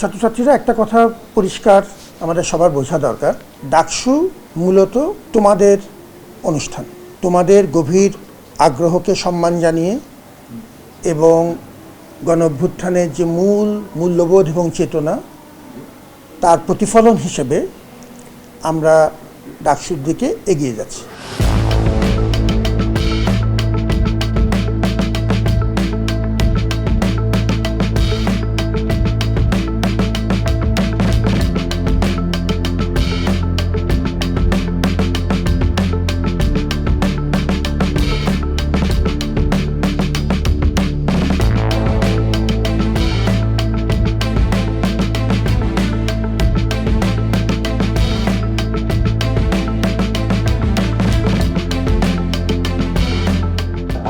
ছাত্রছাত্রীরা একটা কথা পরিষ্কার আমাদের সবার বোঝা দরকার। ডাকসু মূলত তোমাদের অনুষ্ঠান, তোমাদের গভীর আগ্রহকে সম্মান জানিয়ে এবং গণ অভ্যুত্থানের যে মূল মূল্যবোধ এবং চেতনা, তার প্রতিফলন হিসেবে আমরা ডাকসুর দিকে এগিয়ে যাচ্ছি।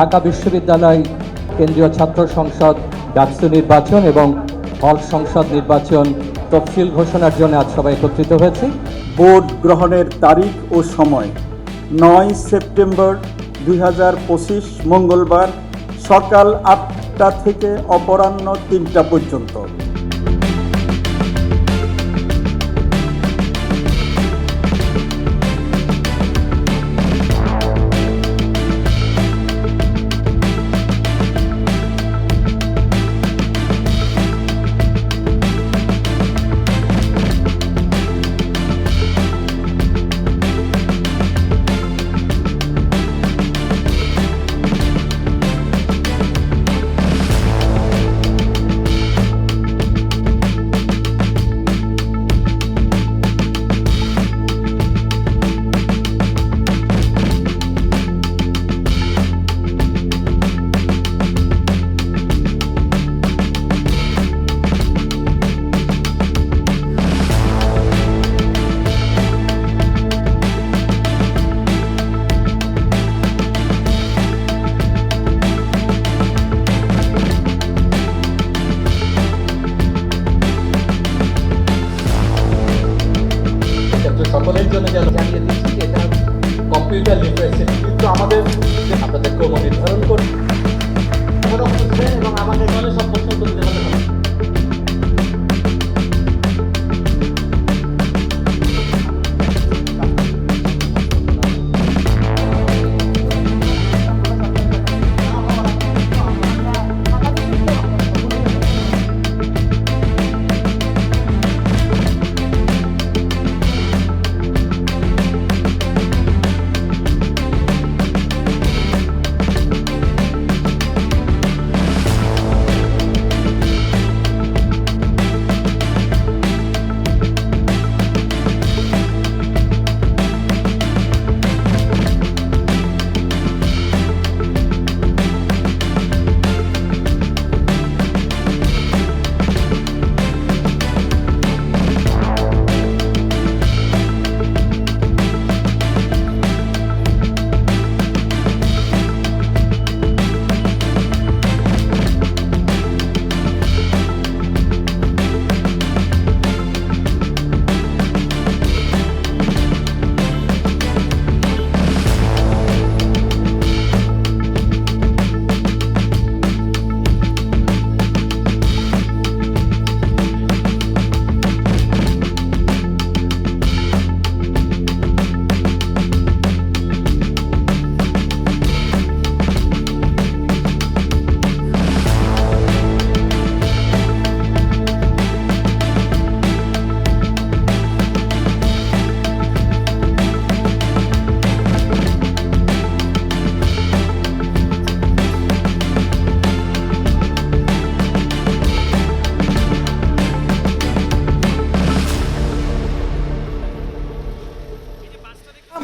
ঢাকা বিশ্ববিদ্যালয় কেন্দ্রীয় ছাত্র সংসদ ডাকসু নির্বাচন এবং হল সংসদ নির্বাচন তফসিল ঘোষণার জন্য আজ সবাই একত্রিত হয়েছে। ভোট গ্রহণের তারিখ ও সময় নয় সেপ্টেম্বর দুই হাজার পঁচিশ মঙ্গলবার সকাল আটটা থেকে অপরাহ্ন তিনটা পর্যন্ত।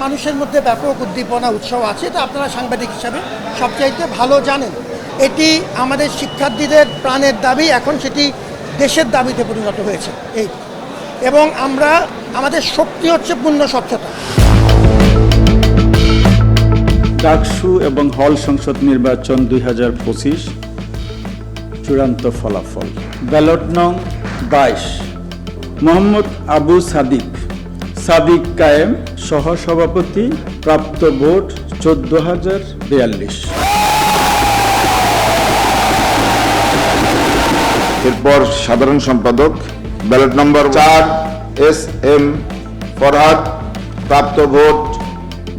মানুষের মধ্যে ব্যাপক উদ্দীপনা উৎসব আছে, এটা আপনারা সাংবাদিক হিসাবে সবচাইতে ভালো জানেন। এটি আমাদের শিক্ষার্থীদের প্রাণের দাবি, এখন সেটি দেশের দাবিতে পরিণত হয়েছে, এই। এবং আমরা, আমাদের শক্তি হচ্ছে পূর্ণ স্বচ্ছতা। ডাকসু এবং হল সংসদ নির্বাচন দুই হাজার পঁচিশ চূড়ান্ত ফলাফল। ব্যালট নং বাইশ। মোহাম্মদ আবু সাদিক সাদিক কায়েম সহসভাপতি প্রাপ্ত ভোট চোদ্দ হাজার বিয়াল্লিশ। এরপর সাধারণ সম্পাদক ব্যালট নম্বর চার এস এম ফরহাদ প্রাপ্ত ভোট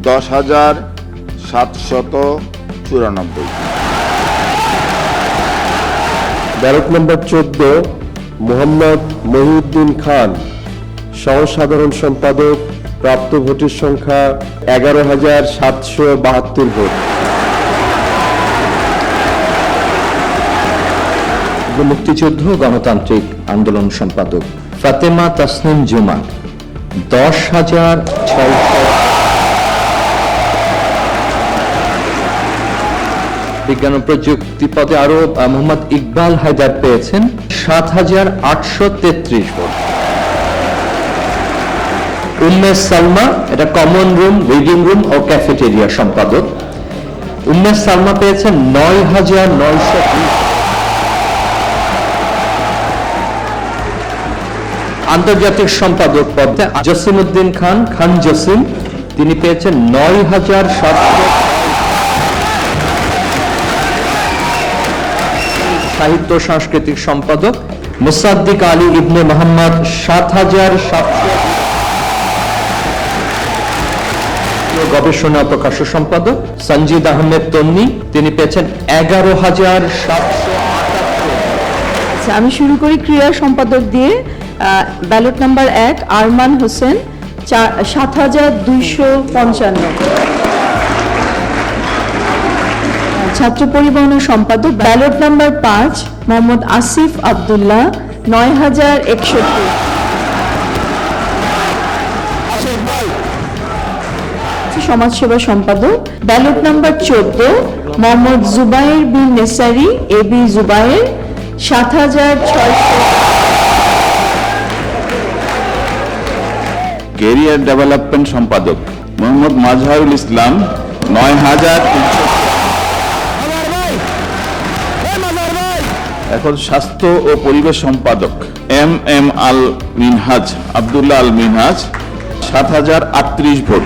দশ হাজার সাতশত চুরানব্বই। ব্যালট নম্বর চোদ্দ মোহাম্মদ মহিউদ্দিন খান। সহ সাধারণ সম্পাদক, প্রাপ্ত ভোটের সংখ্যা এগারো হাজার সাতশো বাহাত্তর ভোট। মুক্তিযুদ্ধ গণতান্ত্রিক আন্দোলন সম্পাদক ফাতেমা তাসনিম জুমা দশ হাজার ছয়শো। বিজ্ঞান ও প্রযুক্তি পদে আরও মোহাম্মদ ইকবাল হায়দার পেয়েছেন সাত হাজার আটশো তেত্রিশ ভোট। উম্মেশ সালমা, এটা কমন রুম রিডিং রুম ও ক্যাফেটেরিয়া সম্পাদক। উম্মেশ সালমা পেয়েছেন নয় হাজার নয়শো আন্তর্জাতিক সম্পাদক পদে জসিমউদ্দিন খান খান জসিম, তিনি পেয়েছেন নয় হাজার সাতশো সাহিত্য সাংস্কৃতিক সম্পাদক মুসাদ্দিক আলী ইবনে মোহাম্মদ, সাত হাজার সাতশো গবেষণা প্রকাশ্য সম্পাদক সঞ্জিদ আহমেদ তন্নি, তিনি পেয়েছেন এগারো হাজার সাতশো আচ্ছা আমি শুরু করি ক্রীড়া সম্পাদক দিয়ে। ব্যালট নাম্বার এক, আরমান হোসেন সাত হাজার দুইশো পঞ্চান্ন। ছাত্র পরিবহনের সম্পাদক ব্যালট নাম্বার পাঁচ, মোহাম্মদ আসিফ আবদুল্লাহ, নয় হাজার একষট্টি। সমাজসেবা সম্পাদক। ব্যালট নাম্বার চোদ্দ, মোহাম্মদ জুবাইর বিন নেসারি এ বি জুবাইর, সাত হাজার ছয়শো কেরিয়ার ডেভেলপমেন্ট সম্পাদক, মোহাম্মদ মাজহারুল ইসলাম, নয় হাজার এখন স্বাস্থ্য ও পরিবেশ সম্পাদক, এম এম আল মিনহাজ, আব্দুল্লাহ আল মিনহাজ, সাত হাজার আটত্রিশ ভোট।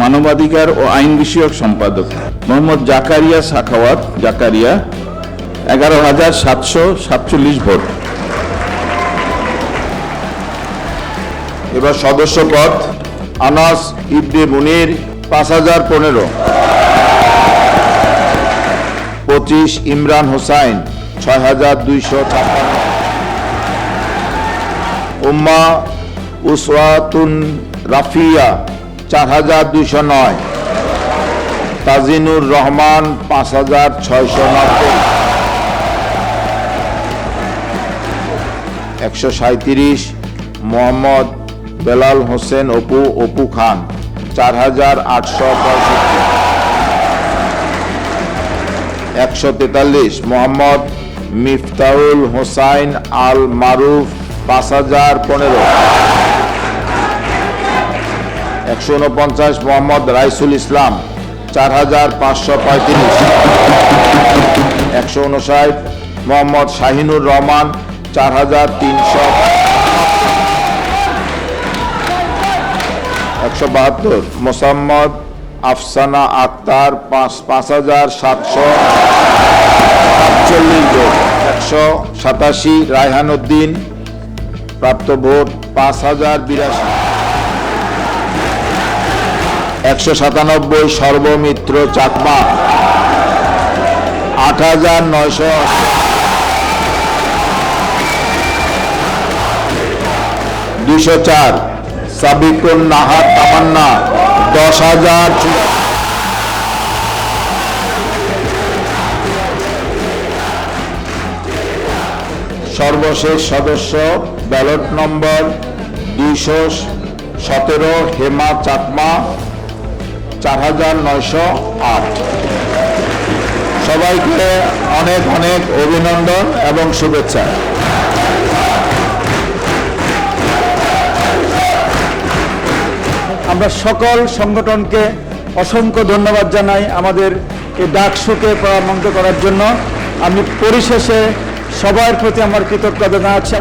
মানবাধিকার ও আইন বিষয়ক সম্পাদক। মোহাম্মদ জাকারিয়া সাখাওয়াত, জাকারিয়া, এগারো হাজার সাতশো সাতচল্লিশ ভোট। এবার সদস্য পদ, আনাস ইবনে মুনির, পাঁচ হাজার পনেরো। পঁচিশ ইমরান হোসাইন, ছয় হাজার দুইশো ছাপ্পান্ন। উম্মা উসওয়াতুন রাফিয়া চার হাজার দুইশো নয়। তাজিনুর রহমান পাঁচ হাজার ছয়শো নব্বই। একশো সাঁত্রিশ মোহাম্মদ বেলাল হোসেন অপু অপু খান, চার হাজার আটশো পঁয়ষট্টি। একশো তেতাল্লিশ। মোহাম্মদ মিফতাউল হোসাইন আল মারুফ পাঁচ হাজার পনেরো। একশো উনপঞ্চাশ মোহাম্মদ রাইসুল ইসলাম, চার হাজার পাঁচশো পঁয়ত্রিশ। একশো উনষাট মোহাম্মদ শাহিনুর রহমান, চার হাজার তিনশো। একশো বাহাত্তর মোসাম্মদ আফসানা আক্তার, পাঁচ পাঁচ হাজার সাতশো। সাতচল্লিশ ভোট একশো সাতাশি রায়হান উদ্দিন। প্রাপ্ত ভোট পাঁচ হাজার বিরাশি। একশো সাতানব্বই সর্বমিত্র চাকমা। আট হাজার নয়শো দুশো চার সাবিকুন নাহার তামান্না, দশ হাজার সর্বশেষ সদস্য ব্যালট নম্বর দুইশো সতেরো হেমা চাকমা। চার হাজার নয়শো আট। সবাইকে অনেক অনেক অভিনন্দন এবং শুভেচ্ছা। আমরা সকল সংগঠনকে অসংখ্য ধন্যবাদ জানাই আমাদের এই ডাকসুকে পরামর্শ করার জন্য। আমি পরিশেষে সবার প্রতি আমার কৃতজ্ঞতা জানাচ্ছি।